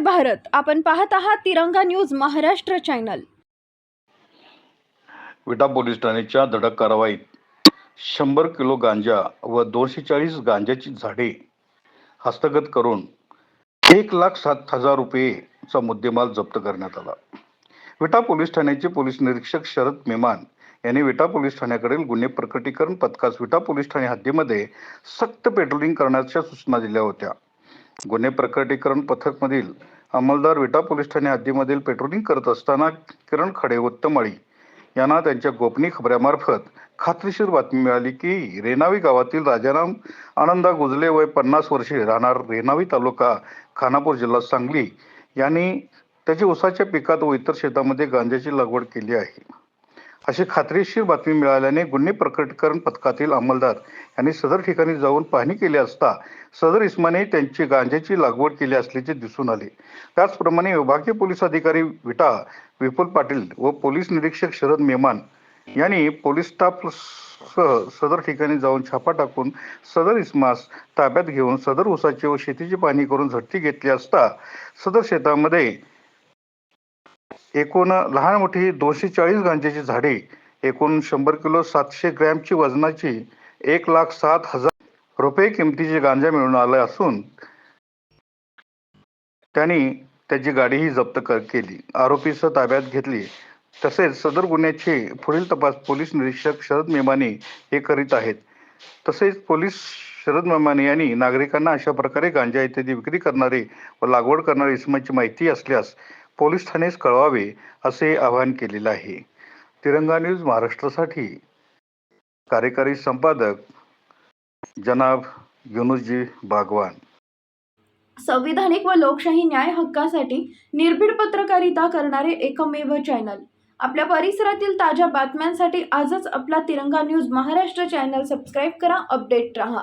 भारत. आपण पाहत आहात Tiranga news Maharashtra channel. Vita police ठाण्याच्या धडक कारवाईत शंभर किलो गांजा व दोनशे चाळीस गांजाची झाडे हस्तगत करून एक लाख सात हजार रुपयेचा मुद्देमाल जप्त करण्यात आला. विटा पोलीस ठाण्याचे पोलीस निरीक्षक शरद मेमान यांनी विटा पोलीस ठाण्याकडील गुन्हे प्रकटीकरण पथकास विटा पोलीस ठाणे हद्दीमध्ये सक्त पेट्रोलिंग करण्याच्या सूचना दिल्या होत्या. गुन्हे प्रकटीकरण पथकमधील अंमलदार विटा पोलीस ठाणे हद्दीमधील पेट्रोलिंग करत असताना किरण खडे उत्तमळी यांना त्यांच्या गोपनीय खबऱ्यामार्फत खात्रीशीर बातमी मिळाली की रेणावी गावातील राजाराम आनंदा गुजले वय पन्नास वर्षे राहणार रेणावी तालुका खानापूर जिल्हा सांगली यांनी त्याच्या उसाच्या पिकात व इतर शेतामध्ये गांजाची लागवड केली आहे. अशी खात्रीशीर बातमी मिळाल्याने गुन्हे प्रकटीकरण पथकातील अंमलदार यांनी सदर ठिकाणी जाऊन पाहणी केली असता सदर इस्माने त्यांची गांजेची लागवड केली असल्याचे दिसून आले. त्याचप्रमाणे विभागीय पोलीस अधिकारी विटा विपुल पाटील व पोलीस निरीक्षक शरद मेमान यांनी पोलीस स्टाफ सह सदर ठिकाणी जाऊन छापा टाकून सदर इस्मास ताब्यात घेऊन सदर ऊसाची व शेतीची पाहणी करून झडती घेतली असता सदर शेतामध्ये एकूण लहान मोठी दोनशे चाळीस गांजेची झाडे एकूण शंभर किलो सातशे ग्रॅमची वजनाची एक लाख सात हजार रुपये किमतीची गांजा मिळून आला असून त्यांनी त्याची गाडीही जप्त केली. आरोपीसह ताब्यात घेतली. तसेच सदर गुन्ह्याचे पुढील तपास पोलीस निरीक्षक शरद मेमाने हे करीत आहेत. तसेच पोलीस शरद मेमाने यांनी नागरिकांना अशा प्रकारे गांजा इत्यादी विक्री करणारे व लागवड करणारे इसमाची माहिती असल्यास पोलीस ठाणेस कळवावे असे आवाहन केलेलं आहे. तिरंगा न्यूज महाराष्ट्रासाठी. कार्यकारी संपादक जनाब युनुसजी बागवान. संविधानिक व लोकशाही न्याय हक्कासाठी निर्भीड पत्रकारिता करणारे एकमेव चॅनल. आपल्या परिसरातील ताज्या बातम्यांसाठी आजच आपला Tiranga news Maharashtra channel subscribe करा अपडेट रहा.